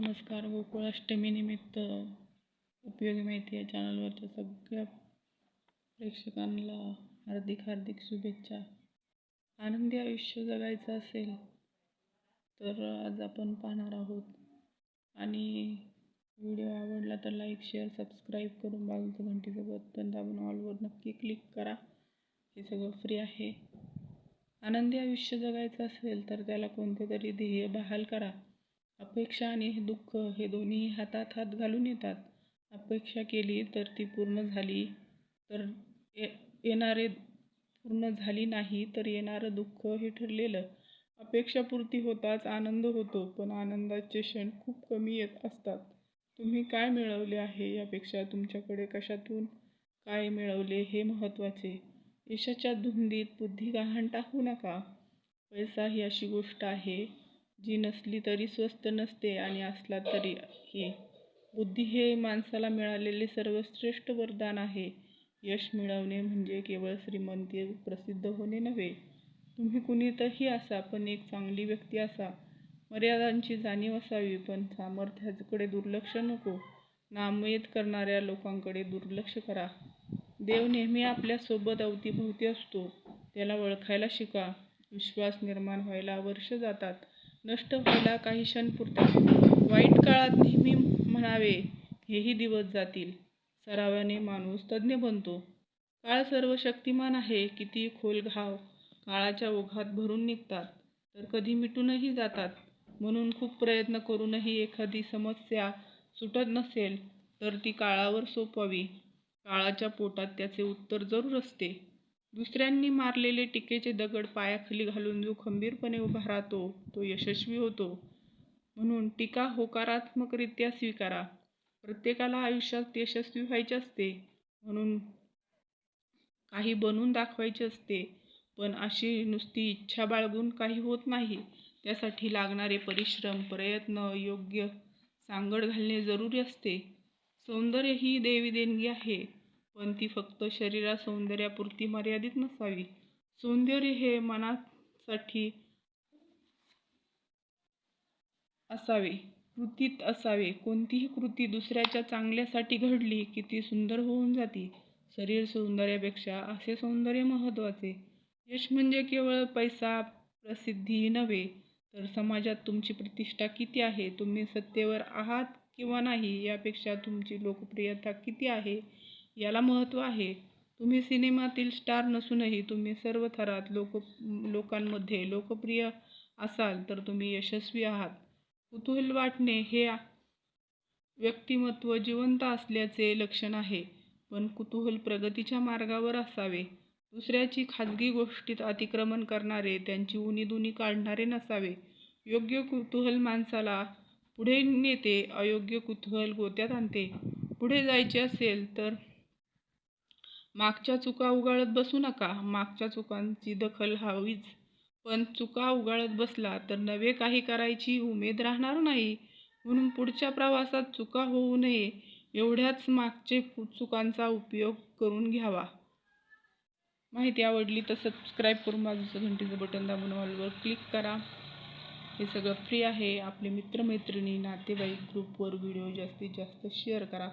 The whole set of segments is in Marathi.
नमस्कार गोकुळाष्टमीनिमित्त उपयोगी माहिती या चॅनलवरच्या सगळ्या प्रेक्षकांना हार्दिक हार्दिक शुभेच्छा. आनंदी आयुष्य जगायचं असेल तर आज आपण पाहणार आहोत. आणि व्हिडिओ आवडला तर लाईक शेअर सबस्क्राईब करून बाजूचं घंटीचं बटन दाबून ऑलवर नक्की क्लिक करा. हे सगळं फ्री आहे. आनंदी आयुष्य जगायचं असेल तर त्याला कोणते तरी ध्येय बहाल करा. अपेक्षा आणि हे दुःख हे दोन्ही हातात हात घालून येतात. अपेक्षा केली तर ती पूर्ण झाली तर ये येणारे पूर्ण झाली नाही तर येणारं दुःख हे ठरलेलं. अपेक्षापूर्ती होताच आनंद होतो पण आनंदाचे क्षण खूप कमी येत असतात. तुम्ही काय मिळवले आहे यापेक्षा तुमच्याकडे कशातून काय मिळवले हे महत्त्वाचे? यशाच्या धुंदीत बुद्धी गहाण टाकू नका. पैसा ही अशी गोष्ट आहे जी नसली तरी स्वस्त नसते आणि असला तरी ही. बुद्धी हे माणसाला मिळालेले सर्वश्रेष्ठ वरदान आहे. यश मिळवणे म्हणजे केवळ श्रीमंती प्रसिद्ध होणे नव्हे. तुम्ही कुणीतही असा पण एक चांगली व्यक्ती असा. मर्यादांची जाणीव असावी पण सामर्थ्याकडे दुर्लक्ष नको. नामयेत करणाऱ्या लोकांकडे दुर्लक्ष करा. देव नेहमी आपल्यासोबत अवतीभोवती असतो. त्याला ओळखायला शिका. विश्वास निर्माण व्हायला वर्ष जातात. नष्ट व्हायला काही क्षण पुरतात. वाईट काळात नेहमी म्हणावे हेही दिवस जातील. सरावाने माणूस तज्ज्ञ बनतो. काळ सर्व शक्तिमान आहे किती खोल घाव काळाच्या ओघात भरून निघतात तर कधी मिटूनही जातात. म्हणून खूप प्रयत्न करूनही एखादी समस्या सुटत नसेल तर ती काळावर सोपवावी. काळाच्या पोटात त्याचे उत्तर जरूर असते. दुसऱ्यांनी मारलेले टीकेचे दगड पायाखाली घालून जो खंबीरपणे उभा राहतो तो यशस्वी होतो. म्हणून टीका होकारात्मकरित्या स्वीकारा. प्रत्येकाला आयुष्यात यशस्वी व्हायचे असते. म्हणून काही बनून दाखवायचे असते. पण अशी नुसती इच्छा बाळगून काही होत नाही. त्यासाठी लागणारे परिश्रम प्रयत्न योग्य सांगड घालणे जरुरी असते. सौंदर्य ही देवी देणगी आहे. पण ती फक्त शरीरा सौंदर्यापुरती मर्यादित नसावी. सौंदर्य हे मनासाठी असावे कृतीत असावे. कोणतीही कृती दुसऱ्याच्या चांगल्यासाठी घडली की ती सुंदर होऊन जाती. शरीर सौंदर्यापेक्षा असे सौंदर्य महत्त्वाचे. यश म्हणजे केवळ पैसा प्रसिद्धी नव्हे तर समाजात तुमची प्रतिष्ठा किती आहे? तुम्ही सत्तेवर आहात किंवा नाही? यापेक्षा तुमची लोकप्रियता किती आहे? याला महत्त्व आहे. तुम्ही सिनेमातील स्टार नसूनही तुम्ही सर्व थरात लोक लोकांमध्ये लोकप्रिय असाल तर तुम्ही यशस्वी आहात. कुतूहल वाटणे हे व्यक्तिमत्व जिवंत असल्याचे लक्षण आहे पण कुतूहल प्रगतीच्या मार्गावर असावे. दुसऱ्याची खाजगी गोष्टीत अतिक्रमण करणारे त्यांची उणीदुनी काढणारे नसावे. योग्य कुतूहल माणसाला पुढे नेते अयोग्य कुतूहल गोत्यात आणते. पुढे जायचे असेल तर मागच्या चुका उगाळत बसू नका. मागच्या चुकांची दखल हवीच. पण चुका उगाळत बसला तर नवे काही करायची उमेद राहणार नाही. म्हणून पुढच्या प्रवासात चुका होऊ नये. एवढ्याच मागचे चुकांचा उपयोग करून घ्यावा. माहिती आवडली तर सबस्क्राईब करून बाजूचं घंटीचं बटन दाबून ऑलवर क्लिक करा. हे सगळं फ्री आहे. आपले मित्रमैत्रिणी नातेवाईक ग्रुपवर व्हिडिओ जास्तीत जास्त शेअर करा.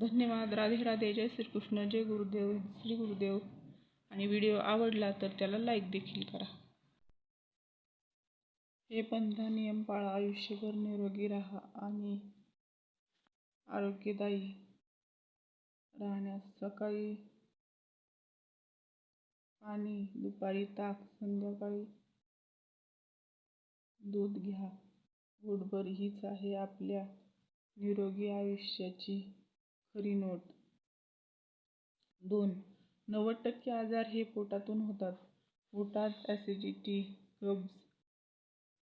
धन्यवाद. राधे राधे. जय श्रीकृष्ण. जय गुरुदेव. श्री गुरुदेव. आणि व्हिडिओ आवडला तर त्याला लाईक देखील करा. हे पंधरा नियम पाळा. आयुष्यभर निरोगी राहा आणि आरोग्यदायी राहण्यास सकाळी पाणी दुपारी ताक संध्याकाळी दूध घ्या. गुडभर हीच आहे आपल्या निरोगी आयुष्याची. खरी नोट. दोन. नव्वद टक्के आजार हे पोटातून होतात. पोटात ॲसिडिटी कब्ज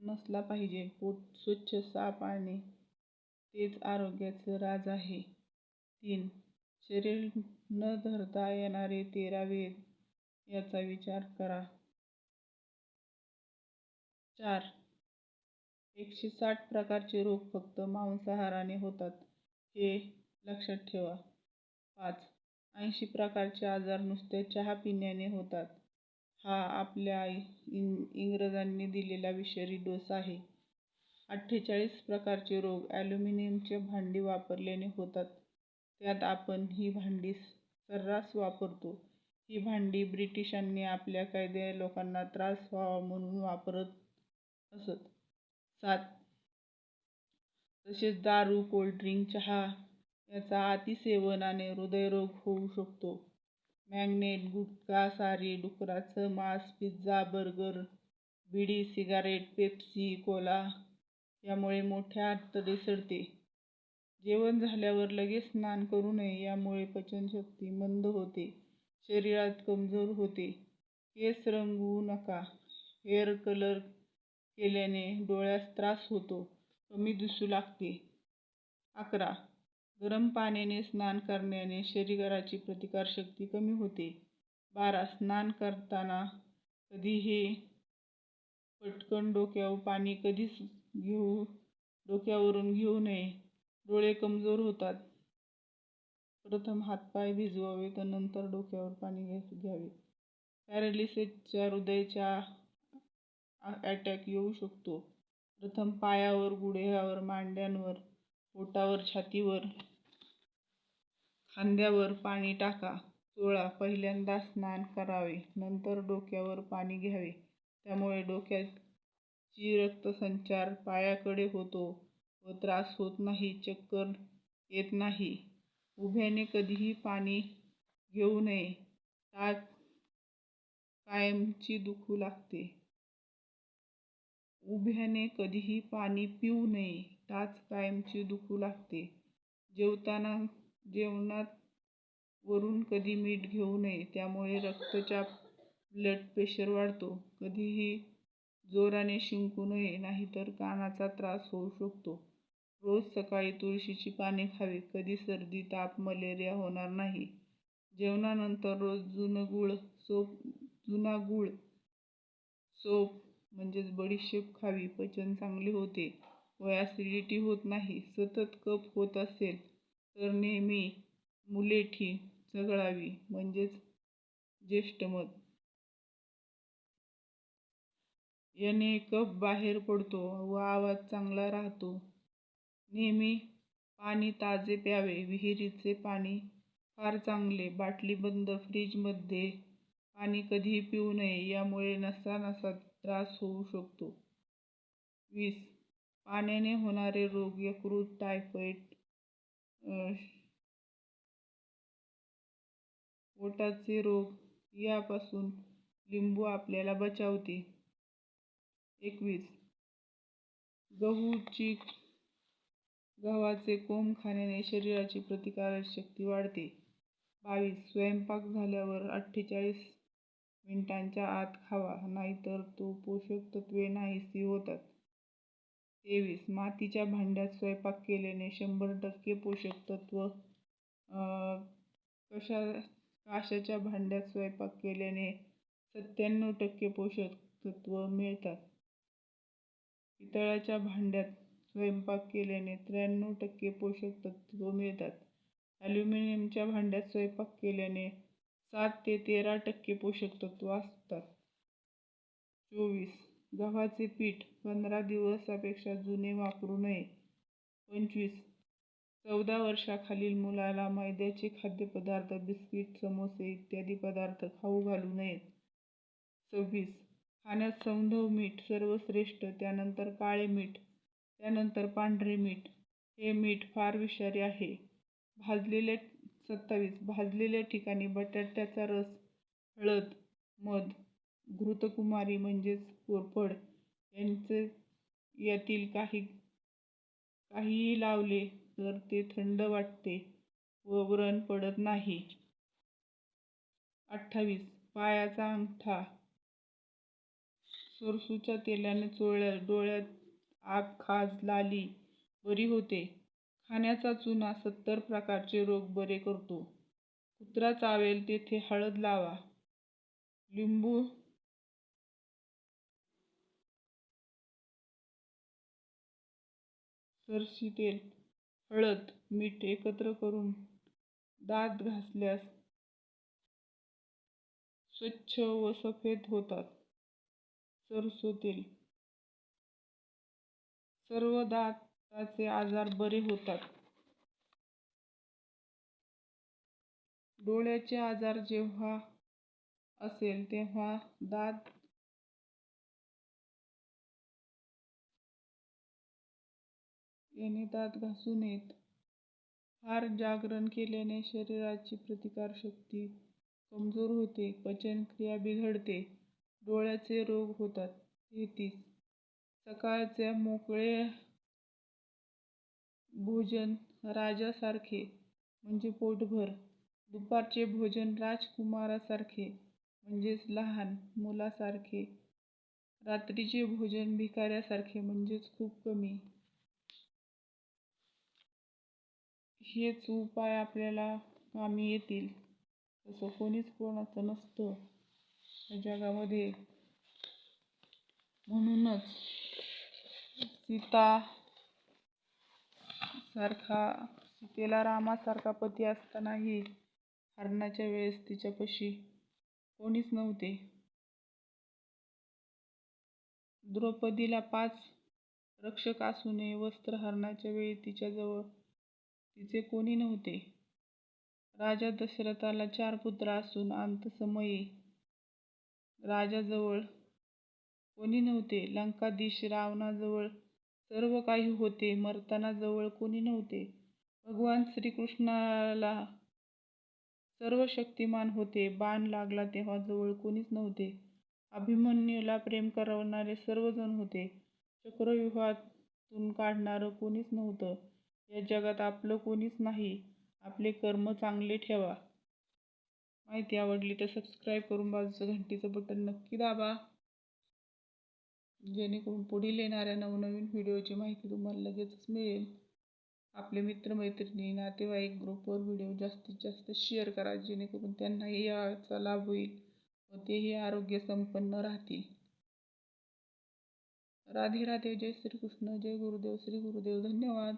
नसला पाहिजे. पोट स्वच्छ साफ आणि तेच आरोग्याचं राज आहे. तीन. शरीर न धरता येणारे तेरा वेद याचा विचार करा. चार. एकशे साठ प्रकारचे रोग फक्त मांसाहाराने होतात. हे लक्षात ठेवा पाच ऐंशी प्रकारचे आजार नुसते चहा पिण्याने होतात हा आपल्या इंग इंग्रजांनी दिलेला विषारी डोस आहे अठ्ठेचाळीस प्रकारचे रोग ॲल्युमिनियमचे भांडी वापरल्याने होतात. त्यात आपण ही भांडी सर्रास वापरतो. ही भांडी ब्रिटिशांनी आपल्या कायद्या लोकांना त्रास व्हावा म्हणून वापरत असत. सात. तसेच दारू, कोल्ड्रिंक, चहा याचा अतिसेवनाने हृदयरोग होऊ शकतो. मॅग्नेट, गुटखा, सारी, डुकराचं मांस, पिझ्झा, बर्गर, बिडी, सिगारेट, पेप्सी, कोला यामुळे मोठ्या आतडे सडते. जेवण झाल्यावर लगेच स्नान करू नये. यामुळे पचनशक्ती मंद होते. शरीरात कमजोर होते. केस रंगवू नका. हेअर कलर केल्याने डोळ्यास त्रास होतो. कमी दिसू लागते. अकरा. गरम पाण्याने स्नान करण्याने शरीराची प्रतिकारशक्ती कमी होते. बारा. स्नान करताना कधीही पटकन डोक्यावर पाणी कधीच घेऊ डोक्यावरून घेऊ नये. डोळे कमजोर होतात. प्रथम हातपाय भिजवावे तर नंतर डोक्यावर पाणी घ्यावे. पॅरालिसिसच्या हृदयाच्या अटॅक येऊ शकतो. प्रथम पायावर, गुडघ्यावर, मांड्यांवर, पोटावर, छातीवर, खांद्यावर पाणी टाका. सोळा. पहिल्यांदा स्नान करावे, नंतर डोक्यावर पाणी घ्यावे. त्यामुळे डोक्याची रक्तसंचार पायाकडे होतो व त्रास होत नाही. चक्कर येत नाही. उभ्याने कधीही पाणी घेऊ नये. टाच कायमची दुखू लागते. उभ्याने कधीही पाणी पिऊ नये. टाच कायमची दुखू लागते. जेवताना जेवणात वरून कधी मीठ घेऊ नये. त्यामुळे रक्तचाप, ब्लड प्रेशर वाढतो. कधीही जोराने शिंकू नये, नाहीतर कानाचा त्रास होऊ शकतो. रोज सकाळी तुळशीची पाने खावी कधी सर्दी, ताप, मलेरिया होणार नाही. जेवणानंतर रोज जुना गूळ, सोप म्हणजेच (बडीशेप) खावी. पचन चांगले होते व ॲसिडिटी होत नाही. सतत कप होत असेल तर नेहमी मुलेठी चघळावी म्हणजेच ज्येष्ठमत याने कप बाहेर पडतो व आवाज चांगला राहतो. नेहमी पाणी ताजे प्यावे. विहिरीचे पाणी फार चांगले. बाटली बंद फ्रीजमध्ये पाणी कधीही पिऊ नये. यामुळे नसा नसा त्रास होऊ शकतो. वीस. पाण्याने होणारे रोग यकृत, टायफॉइड, पोटाचे रोग यापासून लिंबू आपल्याला बचावते. एकवीस. गव्हाचे कोंब खाण्याने शरीराची प्रतिकारक शक्ती वाढते. बावीस. स्वयंपाक झाल्यावर अठ्ठेचाळीस मिनिटांच्या आत खावा, नाहीतर तो पोषक तत्वे नाहीशी होतात. तेवीस. मातीच्या भांड्यात स्वयंपाक केल्याने शंभर टक्के पोषक तत्व कशा काशाच्या भांड्यात स्वयंपाक केल्याने सत्त्याण्णव टक्के पोषक तत्व मिळतात. पितळाच्या भांड्यात स्वयंपाक केल्याने त्र्याण्णव टक्के पोषक तत्त्व मिळतात. ॲल्युमिनियमच्या भांड्यात स्वयंपाक केल्याने सात ते तेरा टक्के पोषक तत्व असतात. चोवीस. गव्हाचे पीठ पंधरा दिवसापेक्षा जुने वापरू नये. पंचवीस. चौदा वर्षाखालील मुलाला मैद्याचे खाद्यपदार्थ, बिस्किट समोसे इत्यादी पदार्थ खाऊ घालू नयेत. सव्वीस. खाण्यात सौंधव मीठ सर्वश्रेष्ठ, त्यानंतर काळे मीठ, त्यानंतर पांढरे मीठ. हे मीठ फार विषारी आहे. सत्तावीस. भाजलेल्या ठिकाणी बटाट्याचा रस, हळद, मध, घृतकुमारी म्हणजेच कोरफड यातील काही काहीही लावले तर ते थंड वाटते व व्रण पडत नाही. अठ्ठावीस. पायाचा अंगठा सरसूच्या तेलाने चोळ्या डोळ्यात आग, खाज, लाली बरी होते. खाण्याचा चुना सत्तर प्रकारचे रोग बरे करतो. कुत्रा चावेल तेथे हळद लावा. लिंबू, सरशी तेल हळद, मीठ एकत्र करून दात घासल्यास स्वच्छ व सफेद होतात. सरसो तेल सर्व दाताचे आजार बरे होतात डोळ्याचे आजार जेव्हा असेल तेव्हा दात याने दात घासू नयेत. फार जागरण केल्याने शरीराची प्रतिकारशक्ती कमजोर होते पचनक्रिया बिघडते डोळ्याचे रोग होतात तेहतीस सकाळचे मोकळे भोजन राजासारखे म्हणजे पोटभर. दुपारचे भोजन राजकुमारासारखे म्हणजेच लहान मुलासारखे. रात्रीचे भोजन भिकाऱ्यासारखे म्हणजेच खूप कमी. हेच उपाय आपल्याला. कामी येतील. तसं कोणीच कोणाचं नसतं. या जगामध्ये. म्हणूनच सीता सारखा सीतेला रामासारखा पती असतानाही हरणाच्या वेळेस तिच्यापाशी कोणीच नव्हते. द्रौपदीला पाच रक्षक असूनही वस्त्रहरणाच्या वेळी तिच्याजवळ तिचे कोणी नव्हते. राजा दशरथाला चार पुत्र असून अंतसमयी राजाजवळ कोणी नव्हते. लंकाधीश रावणाजवळ सर्व काही होते. मरताना जवळ कोणी नव्हते. भगवान श्रीकृष्णाला सर्व शक्तिमान होते. बाण लागला तेव्हा जवळ कोणीच नव्हते. अभिमन्यूला प्रेम करवणारे सर्वजण होते. चक्रव्यूहातून काढणारं कोणीच नव्हतं. या जगात आपलं कोणीच नाही. आपले कर्म चांगले ठेवा. माहिती आवडली तर सबस्क्राईब करून बाजूचं घंटीचं बटन नक्की दाबा. जेणेकरून पुढील येणाऱ्या नवनवीन व्हिडिओची माहिती तुम्हाला लगेचच मिळेल. आपले मित्रमैत्रिणी नातेवाईक ग्रुपवर व्हिडिओ जास्तीत जास्त शेअर करा जेणेकरून त्यांनाही याचा लाभ होईल व तेही आरोग्य संपन्न राहतील. राधे राधे जय श्रीकृष्ण जय गुरुदेव श्री गुरुदेव धन्यवाद.